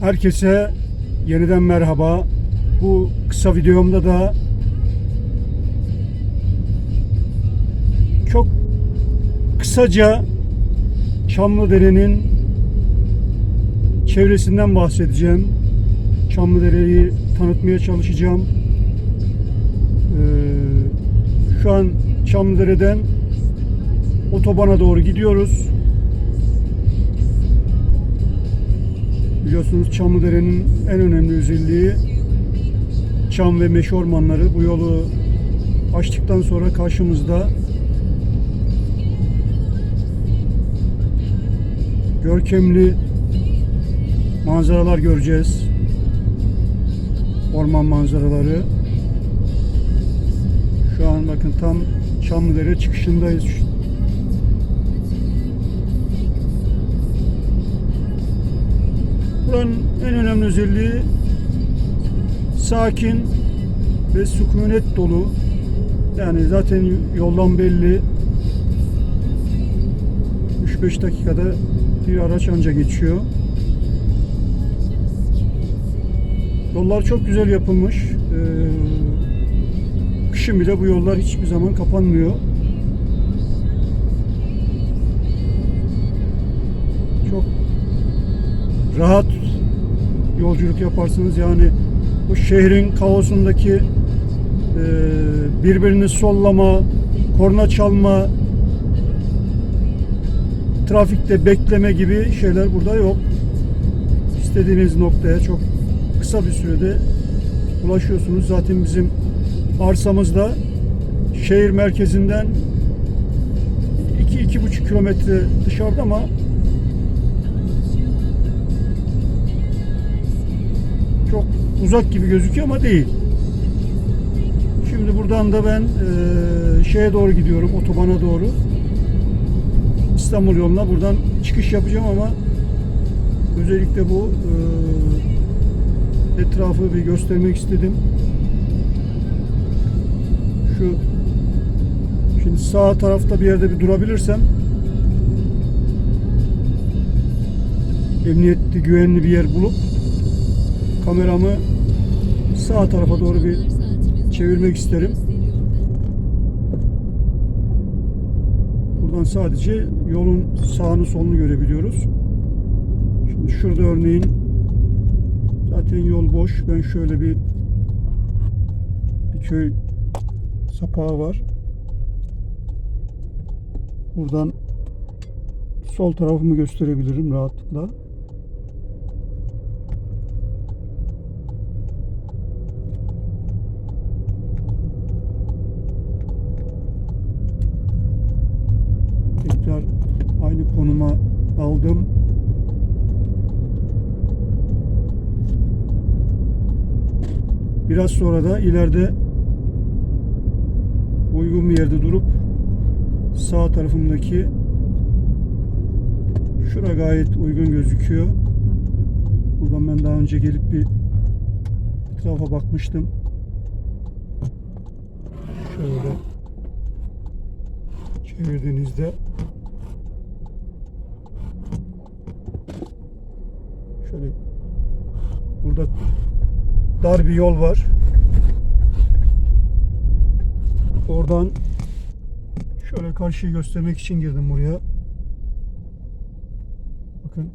Herkese yeniden merhaba. Bu kısa videomda da çok kısaca Çamlıdere'nin çevresinden bahsedeceğim. Çamlıdere'yi tanıtmaya çalışacağım. Ee, şu an Çamlıdere'den otobana doğru gidiyoruz. Biliyorsunuz Çamlıdere'nin en önemli özelliği çam ve meşe ormanları. Bu yolu açtıktan sonra karşımızda görkemli manzaralar göreceğiz. Orman manzaraları. Şu an bakın tam Çamlıdere çıkışındayız. Buranın en önemli özelliği sakin ve sükunet dolu. Yani zaten yoldan belli 3-5 dakikada bir araç anca geçiyor. Yollar çok güzel yapılmış. Ee, kışın bile bu yollar hiçbir zaman kapanmıyor. Çok rahat yolculuk yaparsınız. Yani bu şehrin kaosundaki e, birbirini sollama, korna çalma, trafikte bekleme gibi şeyler burada yok. İstediğiniz noktaya çok kısa bir sürede ulaşıyorsunuz. Zaten bizim arsamızda şehir merkezinden 2-2,5 kilometre dışarıda ama uzak gibi gözüküyor ama değil. Şimdi buradan da ben eee, şeye doğru gidiyorum, otobana doğru. İstanbul yoluna buradan çıkış yapacağım ama özellikle bu eee, etrafı bir göstermek istedim. Şu şimdi sağ tarafta bir yerde bir durabilirsem emniyetli, güvenli bir yer bulup kameramı sağ tarafa doğru bir çevirmek isterim. Buradan sadece yolun sağını solunu görebiliyoruz. Şimdi şurada örneğin zaten yol boş. Ben şöyle bir bir köy sapağı var. Buradan sol tarafımı gösterebilirim rahatlıkla. tekrar aynı konuma aldım. Biraz sonra da ileride uygun bir yerde durup sağ tarafımdaki şura gayet uygun gözüküyor. Buradan ben daha önce gelip bir etrafa bakmıştım. Şöyle çevirdiğinizde şöyle burada dar bir yol var. Oradan şöyle karşıyı göstermek için girdim buraya. Bakın.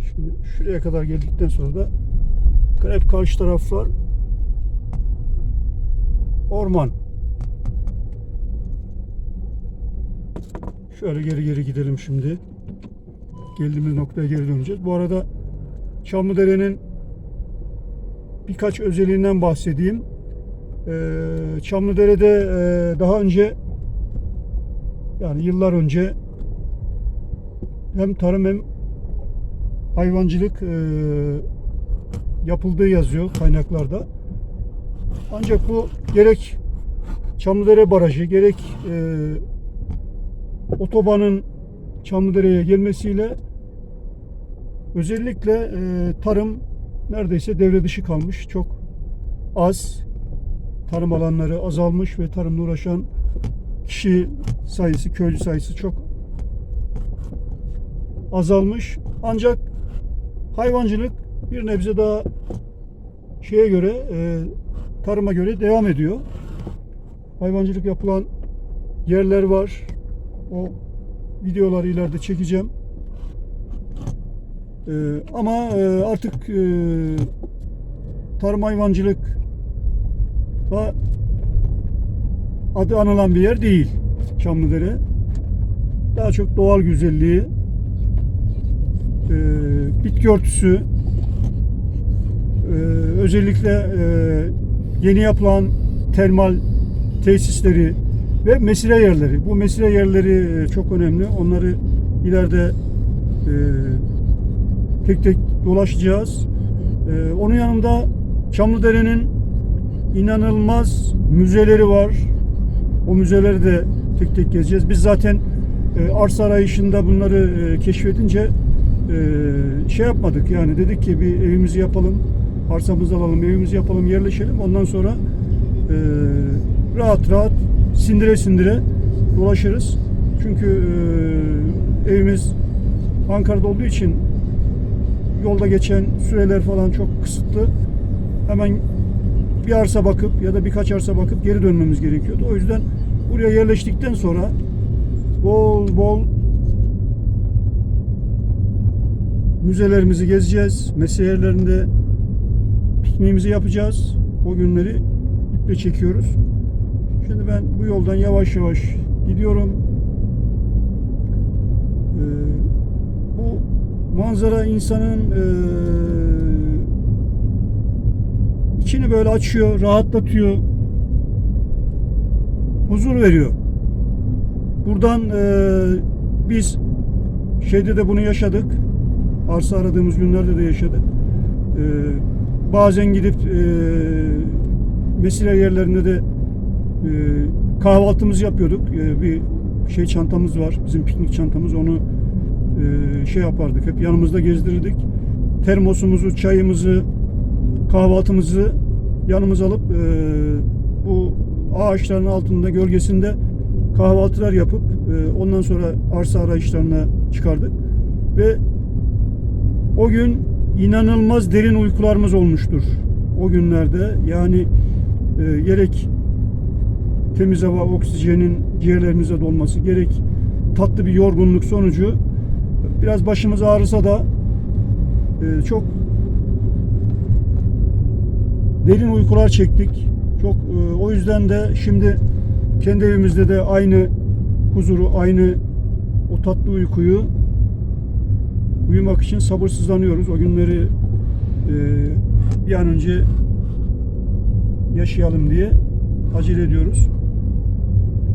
Şimdi şuraya kadar geldikten sonra da hep karşı taraf var. Orman. Şöyle geri geri gidelim şimdi. Geldiğimiz noktaya geri döneceğiz. Bu arada Çamlıdere'nin birkaç özelliğinden bahsedeyim. Ee, Çamlıdere'de e, daha önce yani yıllar önce hem tarım hem hayvancılık e, yapıldığı yazıyor kaynaklarda. Ancak bu gerek Çamlıdere Barajı gerek e, otobanın Çamlıdere'ye gelmesiyle özellikle e, tarım neredeyse devre dışı kalmış. Çok az tarım alanları azalmış ve tarımla uğraşan kişi sayısı, köylü sayısı çok azalmış. Ancak hayvancılık bir nebze daha şeye göre e, tarıma göre devam ediyor. Hayvancılık yapılan yerler var. O videoları ileride çekeceğim. E, ama e, artık e, tarım hayvancılık adı anılan bir yer değil Çamlıdere. Daha çok doğal güzelliği, e, bitki örtüsü, e, özellikle e, yeni yapılan termal tesisleri ve mesire yerleri. Bu mesire yerleri e, çok önemli. Onları ileride e, tek tek dolaşacağız. E, onun yanında Çamlıdere'nin inanılmaz müzeleri var. O müzeleri de tek tek gezeceğiz. Biz zaten e, arsa arayışında bunları e, keşfedince e, şey yapmadık yani dedik ki bir evimizi yapalım, arsamızı alalım, evimizi yapalım, yerleşelim. Ondan sonra e, rahat rahat sindire sindire dolaşırız. Çünkü e, evimiz Ankara'da olduğu için yolda geçen süreler falan çok kısıtlı. Hemen bir arsa bakıp ya da birkaç arsa bakıp geri dönmemiz gerekiyordu. O yüzden buraya yerleştikten sonra bol bol müzelerimizi gezeceğiz. Mesire yerlerinde pikniğimizi yapacağız. O günleri iple çekiyoruz. Şimdi ben bu yoldan yavaş yavaş gidiyorum. Manzara insanın ee, içini böyle açıyor, rahatlatıyor. Huzur veriyor. Buradan ee, biz şeyde de bunu yaşadık. Arsa aradığımız günlerde de yaşadık. Ee, bazen gidip ee, mesire yerlerinde de ee, kahvaltımızı yapıyorduk. Ee, bir şey çantamız var. Bizim piknik çantamız. Onu ee, şey yapardık. Hep yanımızda gezdirirdik. Termosumuzu, çayımızı, kahvaltımızı yanımıza alıp ee, bu ağaçların altında gölgesinde kahvaltılar yapıp ee, ondan sonra arsa arayışlarına çıkardık. Ve o gün inanılmaz derin uykularımız olmuştur. O günlerde yani e, gerek temiz hava, oksijenin ciğerlerimize dolması, gerek tatlı bir yorgunluk sonucu biraz başımız ağrısa da e, çok derin uykular çektik. Çok e, o yüzden de şimdi kendi evimizde de aynı huzuru, aynı o tatlı uykuyu uyumak için sabırsızlanıyoruz. O günleri e, bir an önce yaşayalım diye acele ediyoruz.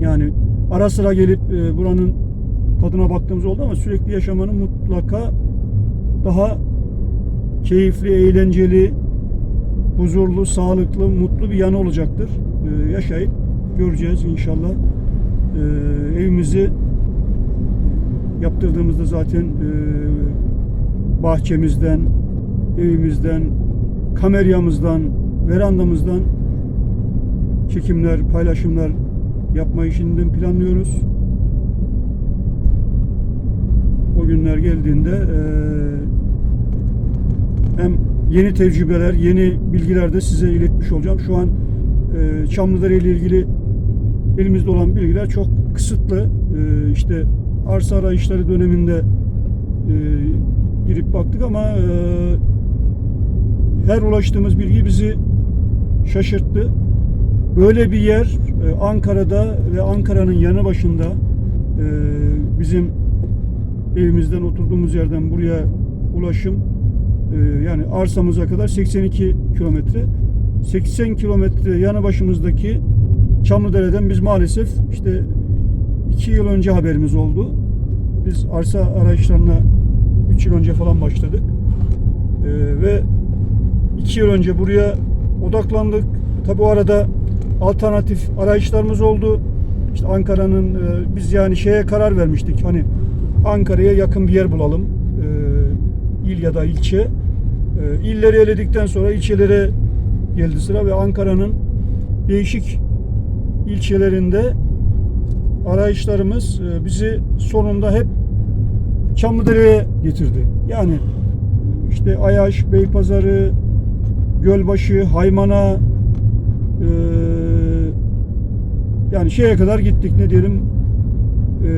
Yani ara sıra gelip e, buranın tadına baktığımız oldu ama sürekli yaşamanın mutlaka daha keyifli, eğlenceli, huzurlu, sağlıklı, mutlu bir yanı olacaktır. E, yaşayıp göreceğiz inşallah. E, evimizi yaptırdığımızda zaten e, bahçemizden, evimizden, kameryamızdan, verandamızdan çekimler, paylaşımlar yapmayı şimdiden planlıyoruz. Günler geldiğinde e, hem yeni tecrübeler, yeni bilgiler de size iletmiş olacağım. Şu an e, Çamlıdere ile ilgili elimizde olan bilgiler çok kısıtlı. E, işte arsa arayışları döneminde e, girip baktık ama e, her ulaştığımız bilgi bizi şaşırttı. Böyle bir yer Ankara'da ve Ankara'nın yanı başında bizim evimizden oturduğumuz yerden buraya ulaşım e, yani arsamıza kadar 82 kilometre. 80 kilometre yanı başımızdaki Çamlıdere'den biz maalesef işte 2 yıl önce haberimiz oldu. Biz arsa arayışlarına 3 yıl önce falan başladık. E, ve 2 yıl önce buraya odaklandık. Tabi o arada alternatif arayışlarımız oldu. İşte Ankara'nın e, biz yani şeye karar vermiştik. Hani Ankara'ya yakın bir yer bulalım. E, il ya da ilçe. E, illeri eledikten sonra ilçelere geldi sıra ve Ankara'nın değişik ilçelerinde arayışlarımız e, bizi sonunda hep Çamlıdere'ye getirdi. Yani işte Ayaş, Beypazarı, Gölbaşı, Haymana e, yani şeye kadar gittik ne diyelim e,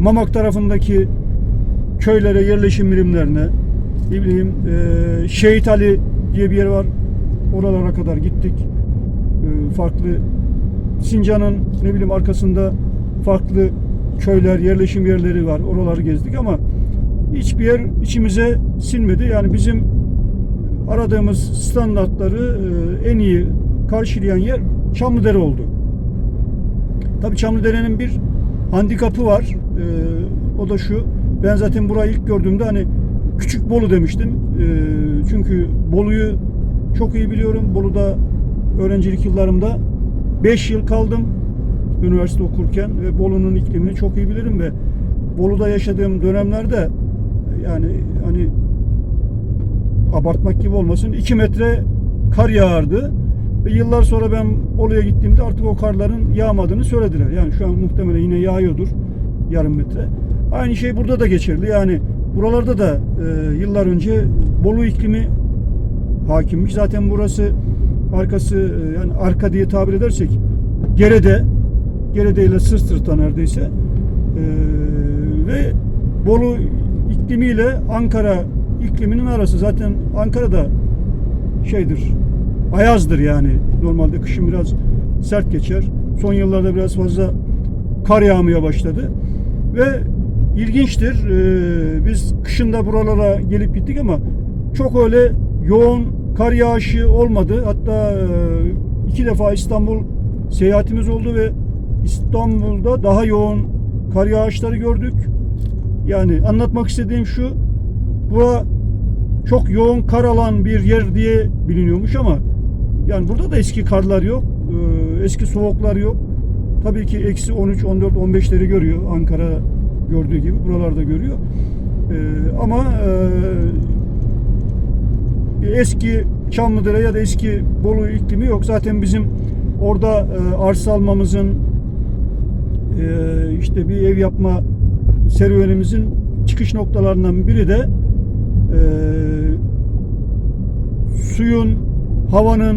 Mamak tarafındaki köylere, yerleşim birimlerine ne bileyim e, Şehit Ali diye bir yer var. Oralara kadar gittik. E, farklı Sincan'ın ne bileyim arkasında farklı köyler, yerleşim yerleri var. Oraları gezdik ama hiçbir yer içimize sinmedi. Yani bizim aradığımız standartları e, en iyi karşılayan yer Çamlıdere oldu. Tabii Çamlıdere'nin bir handikapı var. E, o da şu. Ben zaten burayı ilk gördüğümde hani küçük Bolu demiştim. E, çünkü Bolu'yu çok iyi biliyorum. Bolu'da öğrencilik yıllarımda 5 yıl kaldım üniversite okurken ve Bolu'nun iklimini çok iyi bilirim ve Bolu'da yaşadığım dönemlerde yani hani abartmak gibi olmasın 2 metre kar yağardı ve yıllar sonra ben Bolu'ya gittiğimde artık o karların yağmadığını söylediler. Yani şu an muhtemelen yine yağıyordur yarım metre. Aynı şey burada da geçerli. Yani buralarda da e, yıllar önce Bolu iklimi hakimmiş. Zaten burası arkası e, yani arka diye tabir edersek Gerede Gerede ile sırt sırta neredeyse e, ve Bolu iklimiyle Ankara ikliminin arası zaten Ankara'da şeydir ayazdır yani normalde kışın biraz sert geçer son yıllarda biraz fazla kar yağmaya başladı ve ilginçtir e, biz kışında buralara gelip gittik ama çok öyle yoğun kar yağışı olmadı hatta e, iki defa İstanbul seyahatimiz oldu ve İstanbul'da daha yoğun kar yağışları gördük. Yani anlatmak istediğim şu. Bura çok yoğun kar alan bir yer diye biliniyormuş ama yani burada da eski karlar yok. Ee, eski soğuklar yok. Tabii ki eksi 13, 14, 15'leri görüyor. Ankara gördüğü gibi buralarda görüyor. Ee, ama e, eski Çamlıdere ya da eski Bolu iklimi yok. Zaten bizim orada e, arsa almamızın e, işte bir ev yapma serüvenimizin çıkış noktalarından biri de e, suyun, havanın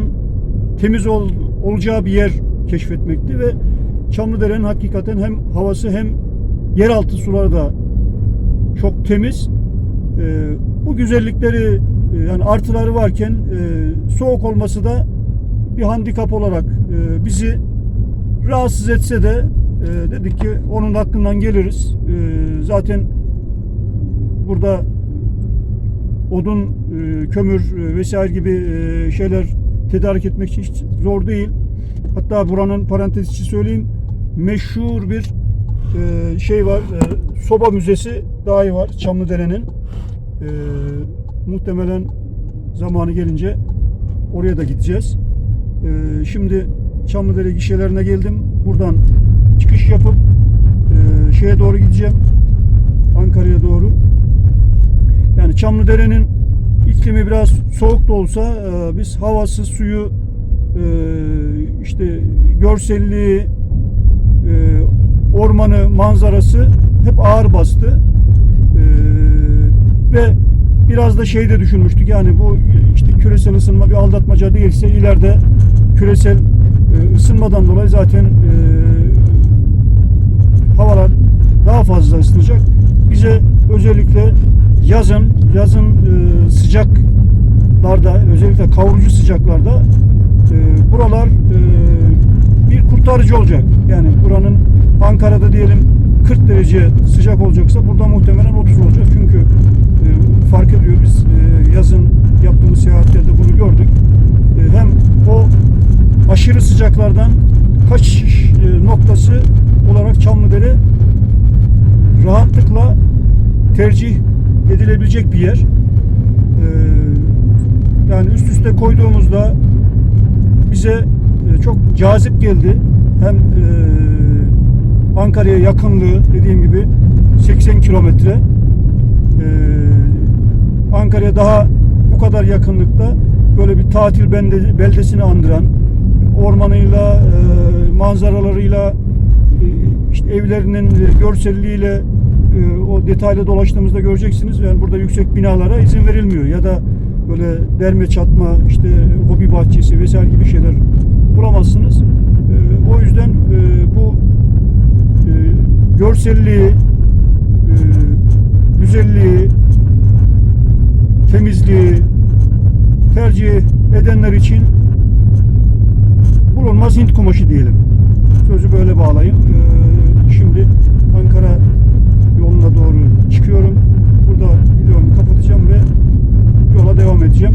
temiz ol, olacağı bir yer keşfetmekti ve Çamlıdere'nin hakikaten hem havası hem yeraltı suları da çok temiz. E, bu güzellikleri e, yani artıları varken e, soğuk olması da bir handikap olarak e, bizi rahatsız etse de e, dedik ki onun hakkından geliriz. E, zaten burada odun, e, kömür e, vesaire gibi e, şeyler tedarik etmek hiç zor değil. Hatta buranın parantez içi söyleyeyim meşhur bir e, şey var. E, soba müzesi dahi var Çamlıdere'nin. E, muhtemelen zamanı gelince oraya da gideceğiz. E, şimdi Çamlıdere gişelerine geldim. Buradan çıkış yapıp e, şeye doğru gideceğim. Ankara'ya doğru. Yani Çamlıdere'nin iklimi biraz soğuk da olsa e, biz havası, suyu, e, işte görselliği, ormanı, manzarası hep ağır bastı. E, ve biraz da şey de düşünmüştük yani bu işte küresel ısınma bir aldatmaca değilse ileride küresel e, ısınmadan dolayı zaten e, havalar daha fazla ısınacak. Bize özellikle yazın yazın e, sıcaklarda özellikle kavurucu sıcaklarda e, buralar e, kurtarıcı olacak. Yani buranın Ankara'da diyelim 40 derece sıcak olacaksa burada muhtemelen 30 olacak. Çünkü e, fark ediyor biz e, yazın yaptığımız seyahatlerde bunu gördük. E, hem o aşırı sıcaklardan kaçış e, noktası olarak Çamlıdere rahatlıkla tercih edilebilecek bir yer. E, yani üst üste koyduğumuzda bize e, çok cazip geldi. Hem e, Ankara'ya yakınlığı dediğim gibi 80 kilometre. E, Ankara'ya daha bu kadar yakınlıkta böyle bir tatil belde, beldesini andıran ormanıyla, e, manzaralarıyla, e, işte evlerinin görselliğiyle e, o detaylı dolaştığımızda göreceksiniz. Yani burada yüksek binalara izin verilmiyor ya da böyle derme çatma işte hobi bahçesi vesaire gibi şeyler bulamazsınız. O yüzden e, bu e, görselliği, e, güzelliği, temizliği tercih edenler için bulunmaz Hint kumaşı diyelim. Sözü böyle bağlayayım. Şimdi Ankara yoluna doğru çıkıyorum. Burada videomu kapatacağım ve yola devam edeceğim.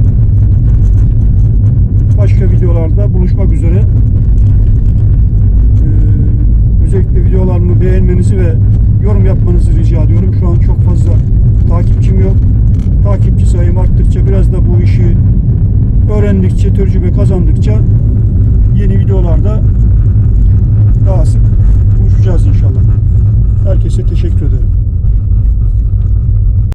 Başka videolarda buluşmak üzere. Ee, özellikle videolarımı beğenmenizi ve yorum yapmanızı rica ediyorum. Şu an çok fazla takipçim yok. Takipçi sayım arttıkça biraz da bu işi öğrendikçe, tecrübe kazandıkça yeni videolarda daha sık buluşacağız inşallah. Herkese teşekkür ederim.